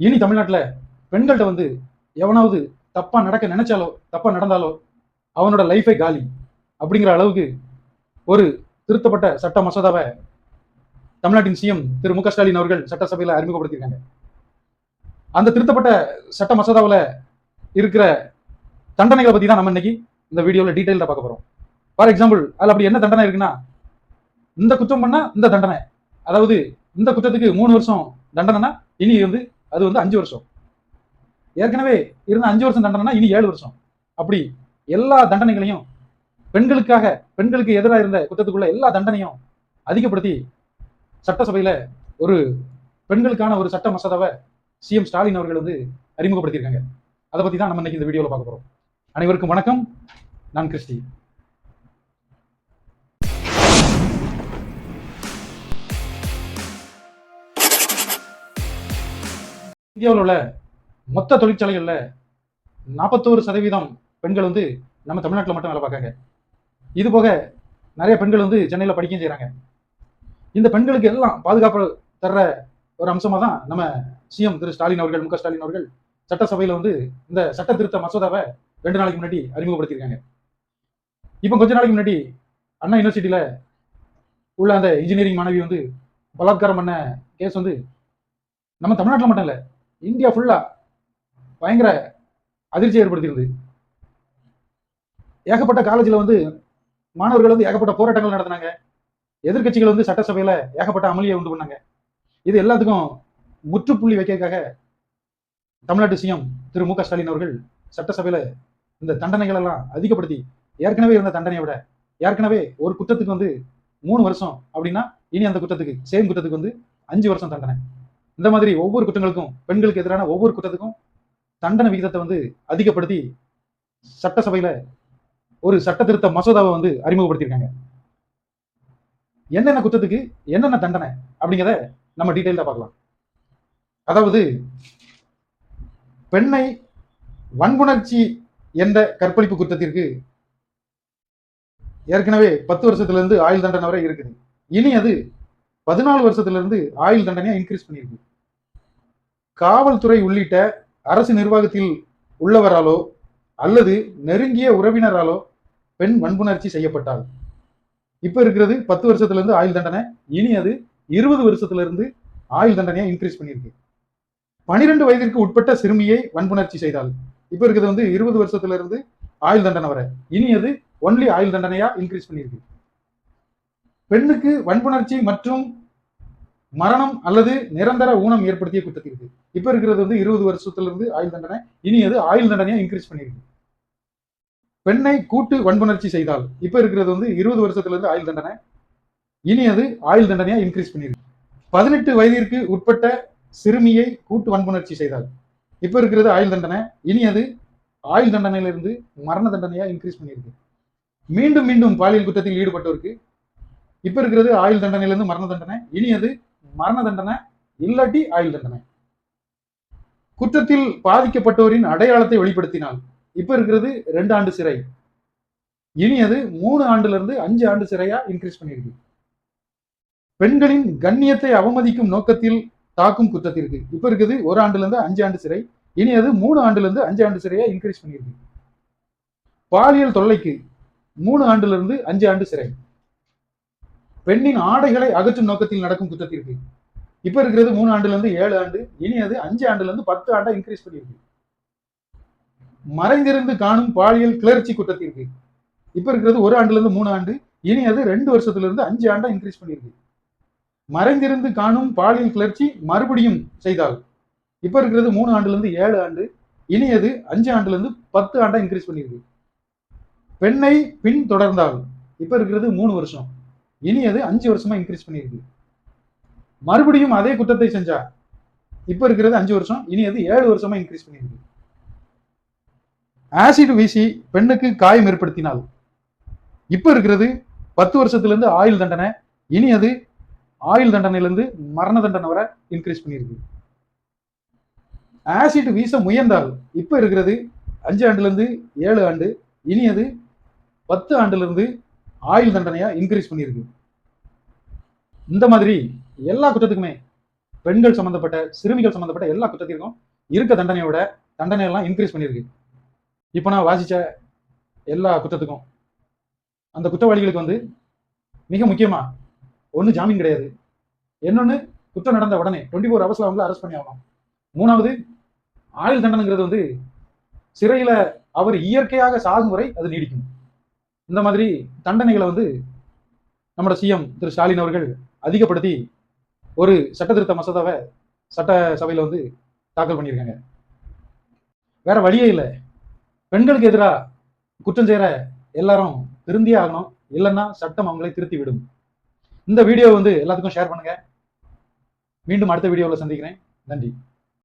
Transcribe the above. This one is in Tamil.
இனி தமிழ்நாட்டில் பெண்கள்கிட்ட வந்து எவனாவது தப்பாக நடக்க நினைச்சாலோ தப்பாக நடந்தாலோ அவனோட லைஃபே காலி அப்படிங்கிற அளவுக்கு ஒரு திருத்தப்பட்ட சட்ட மசோதாவை தமிழ்நாட்டின் சிஎம் திரு மு ஸ்டாலின் அவர்கள் சட்டசபையில் அறிமுகப்படுத்தியிருக்காங்க. அந்த திருத்தப்பட்ட சட்ட மசோதாவில் இருக்கிற தண்டனைகளை பற்றி தான் நம்ம இன்னைக்கு இந்த வீடியோவில் டீட்டெயிலாக பார்க்க போகிறோம் ஃபார் எக்ஸாம்பிள் அதில் அப்படி என்ன தண்டனை இருக்குன்னா இந்த குற்றம் பண்ணால் இந்த தண்டனை. அதாவது இந்த குற்றத்துக்கு மூணு வருஷம் தண்டனைனா இனி வந்து அது வந்து அஞ்சு வருஷம். ஏற்கனவே இருந்த அஞ்சு வருஷம் தண்டனைனா இனி ஏழு வருஷம். அப்படி எல்லா தண்டனைகளையும் பெண்களுக்காக பெண்களுக்கு எதிராக இருந்த குற்றத்துக்குள்ள எல்லா தண்டனையும் அதிகப்படுத்தி சட்டசபையில ஒரு பெண்களுக்கான ஒரு சட்ட மசோதாவை சிஎம் ஸ்டாலின் அவர்கள் வந்து அறிமுகப்படுத்தியிருக்காங்க. அதை பத்தி தான் நம்ம இன்னைக்கு இந்த வீடியோவில் பார்க்க போறோம். அனைவருக்கும் வணக்கம். நான் கிறிஸ்டி. இந்தியாவில் உள்ள மொத்த தொழிற்சாலைகளில் நாற்பத்தோரு சதவீதம் பெண்கள் வந்து நம்ம தமிழ்நாட்டில் மட்டும் வேலை பார்க்காங்க இது போக நிறைய பெண்கள் வந்து சென்னையில் படிக்கவும் செய்கிறாங்க இந்த பெண்களுக்கு எல்லாம் பாதுகாப்பு தர்ற ஒரு அம்சமாக தான் நம்ம சிஎம் திரு ஸ்டாலின் அவர்கள் மு ஸ்டாலின் அவர்கள் சட்டசபையில் வந்து இந்த சட்ட திருத்த மசோதாவை ரெண்டு நாளைக்கு முன்னாடி அறிமுகப்படுத்தியிருக்காங்க. இப்போ கொஞ்ச நாளைக்கு முன்னாடி அண்ணா யூனிவர்சிட்டியில் உள்ள அந்த இன்ஜினியரிங் மாணவி வந்து பலாத்காரம் பண்ண கேஸ் வந்து நம்ம தமிழ்நாட்டில் மட்டும் இல்லை இந்தியா ஃபுல்லா பயங்கர அதிர்ச்சி ஏற்படுத்தியிருந்தது ஏகப்பட்ட காலேஜில் வந்து மாணவர்கள் வந்து ஏகப்பட்ட போராட்டங்கள் நடத்தினாங்க. எதிர்க்கட்சிகள் வந்து சட்டசபையில் ஏகப்பட்ட அமளியை உண்டு பண்ணாங்க. இது எல்லாத்துக்கும் முற்றுப்புள்ளி வைக்கிறதுக்காக தமிழ்நாட்டு சிஎம் திரு மு க ஸ்டாலின் அவர்கள் சட்டசபையில் இந்த தண்டனைகள் எல்லாம் அதிகப்படுத்தி ஏற்கனவே இருந்த தண்டனையை விட ஏற்கனவே ஒரு குற்றத்துக்கு வந்து மூணு வருஷம் அப்படின்னா இனி அந்த குற்றத்துக்கு சேம் குற்றத்துக்கு வந்து அஞ்சு வருஷம் தண்டனை. இந்த மாதிரி ஒவ்வொரு குற்றங்களுக்கும் பெண்களுக்கு எதிரான ஒவ்வொரு குற்றத்துக்கும் தண்டனை விகிதத்தை வந்து அதிகப்படுத்தி சட்டசபையில ஒரு சட்ட திருத்த மசோதாவை வந்து அறிமுகப்படுத்தியிருக்காங்க. என்னென்ன குற்றத்துக்கு என்னென்ன தண்டனை அப்படிங்கிறத நம்ம டீட்டெயிலாக பார்க்கலாம். அதாவது பெண்ணை வன்புணர்ச்சி என்ற கற்பழிப்பு குற்றத்திற்கு ஏற்கனவே பத்து வருஷத்துல இருந்து ஆயுள் தண்டனை வரை இருக்குது. இனி அது பதினாலு வருஷத்துல இருந்து ஆயுள் தண்டனையாக இன்க்ரீஸ் பண்ணியிருக்கு. காவல்துறை உள்ளிட்ட அரசு நிர்வாகத்தில் உள்ளவராலோ அல்லது நெருங்கிய உறவினராலோ பெண் வன்புணர்ச்சி செய்யப்பட்டால் இப்போ இருக்கிறது பத்து வருஷத்துல இருந்து ஆயுள் தண்டனை இனி அது இருபது வருஷத்துல இருந்து ஆயுள் தண்டனையாக இன்க்ரீஸ் பண்ணியிருக்கு. பனிரெண்டு வயதிற்கு உட்பட்ட சிறுமியை வன்புணர்ச்சி செய்தால் இப்போ இருக்கிறது வந்து இருபது வருஷத்துல இருந்து ஆயுள் தண்டனை வரை இனி அது ஒன்லி ஆயுள் தண்டனையாக இன்க்ரீஸ் பண்ணியிருக்கு. பெண்ணுக்கு வன்புணர்ச்சி மற்றும் மரணம் அல்லது நிரந்தர ஊனம் ஏற்படுத்திய குற்றத்திற்கு. இப்ப இருக்கிறது வந்து இருபது வருஷத்துல இருந்து ஆயுள் தண்டனை இனி அது ஆயுள் தண்டனையா இன்க்ரீஸ் பண்ணியிருக்கு பெண்ணை கூட்டு வன்புணர்ச்சி செய்தால் இப்ப இருக்கிறது வந்து இருபது வருஷத்துல இருந்து ஆயுள் தண்டனை இனி அது ஆயுள் தண்டனையா இன்க்ரீஸ் பண்ணியிருக்கு பதினெட்டு வயதிற்கு உட்பட்ட சிறுமியை கூட்டு வன்புணர்ச்சி செய்தால் இப்ப இருக்கிறது ஆயுள் தண்டனை இனி அது ஆயுள் தண்டனையிலிருந்து மரண தண்டனையா இன்க்ரீஸ் பண்ணியிருக்கு மீண்டும் மீண்டும் பாலியல் குற்றத்தில் ஈடுபட்டோருக்கு இப்ப இருக்கிறது ஆயுள் தண்டனையிலிருந்து மரண தண்டனை இனி அது மரண தண்டனை இல்லாட்டி ஆயுள் தண்டனை. குற்றத்தில் பாதிக்கப்பட்டோரின் அடையாளத்தை வெளிப்படுத்தினால் இப்ப இருக்கிறது ரெண்டு ஆண்டு சிறை. இனி அது மூணு ஆண்டுல இருந்து அஞ்சு ஆண்டு சிறையா இன்க்ரீஸ் பண்ணியிருக்கு. பெண்களின் கண்ணியத்தை அவமதிக்கும் நோக்கத்தில் தாக்கும் குற்றத்திற்கு. இப்ப இருக்குது ஒரு ஆண்டுல இருந்து அஞ்சு ஆண்டு சிறை. இனி அது மூணு ஆண்டுல இருந்து அஞ்சு ஆண்டு சிறையா இன்க்ரீஸ் பண்ணியிருக்கு. பாலியல் தொல்லைக்கு மூணு ஆண்டுல இருந்து அஞ்சு ஆண்டு சிறை. பெண்ணின் ஆடைகளை அகற்றும் நோக்கத்தில் நடக்கும் குற்றத்திற்கு இப்ப இருக்கிறது மூணு ஆண்டுல இருந்து ஏழு ஆண்டு இனி அது அஞ்சு ஆண்டுல இருந்து பத்து ஆண்டா இன்க்ரீஸ் பண்ணியிருக்கு. மறைந்திருந்து காணும் பாலியல் கிளர்ச்சி குற்றத்திற்கு இப்ப இருக்கிறது ஒரு ஆண்டுல இருந்து மூணு ஆண்டு இனி அது ரெண்டு வருஷத்துல இருந்து அஞ்சு ஆண்டா இன்க்ரீஸ் பண்ணியிருக்கு. மறைந்திருந்து காணும் பாலியல் கிளர்ச்சி மறுபடியும் செய்தால். இப்ப இருக்கிறது மூணு ஆண்டுல இருந்து ஏழு ஆண்டு இனி அது அஞ்சு ஆண்டுல இருந்து பத்து ஆண்டா இன்க்ரீஸ் பண்ணியிருக்கு. பெண்ணை பின் தொடர்ந்தால் இப்ப இருக்கிறது மூணு வருஷம். இனி அது அஞ்சு வருஷமா இன்க்ரீஸ் பண்ணியிருக்கு. மறுபடியும் அதே குற்றத்தை செஞ்சா? இப்ப இருக்கிறது அஞ்சு வருஷம் இனி அது ஏழு வருஷமா இன்க்ரீஸ் பண்ணியிருக்கு. ஆசிட் வீசி பெண்ணுக்கு காயம் ஏற்படுத்தினால். இப்ப இருக்கிறது பத்து வருஷத்துல இருந்து ஆயுள் தண்டனை இனி அது ஆயுள் தண்டனையிலிருந்து மரண தண்டனை வரை இன்க்ரீஸ் பண்ணியிருக்கு. ஆசிட் வீச முயன்றால் இப்ப இருக்கிறது அஞ்சு ஆண்டுல இருந்து ஏழு ஆண்டு இனி அது பத்து ஆண்டுல இருந்து ஆயுள் தண்டனையா இன்க்ரீஸ் பண்ணியிருக்கு. இந்த மாதிரி எல்லா குற்றத்துக்குமே பெண்கள் சம்பந்தப்பட்ட சிறுமிகள் சம்பந்தப்பட்ட எல்லா குற்றத்திற்கும் இருக்க தண்டனையோட தண்டனை எல்லாம் இன்க்ரீஸ் பண்ணியிருக்கு. இப்போ நான் வாசிச்ச எல்லா குற்றத்துக்கும் அந்த குற்றவாளிகளுக்கு வந்து மிக முக்கியமா ஒன்று ஜாமீன் கிடையாது. இன்னொன்று குற்றம் நடந்த உடனே டுவெண்ட்டி ஃபோர் ஹவர்ஸில் அவங்கள அரெஸ்ட் பண்ணி ஆகலாம் மூணாவது ஆயுள் தண்டனைங்கிறது வந்து சிறையில் அவர் இயற்கையாக சாகும் வரை அது நீடிக்கும். இந்த மாதிரி தண்டனைகளை வந்து நம்மளோட சிஎம் திரு ஸ்டாலின் அவர்கள் அதிகப்படுத்தி ஒரு சட்டத்திருத்த மசோதாவை சட்ட சபையில் வந்து தாக்கல் பண்ணியிருக்காங்க. வேற வழியே இல்லை. பெண்களுக்கு எதிராக குற்றம் செய்கிற எல்லாரும் திருந்தியே ஆகணும். இல்லைன்னா சட்டம் அவங்களை திருத்தி விடும். இந்த வீடியோ வந்து எல்லாத்துக்கும் ஷேர் பண்ணுங்க. மீண்டும் அடுத்த வீடியோவில் சந்திக்கிறேன். நன்றி.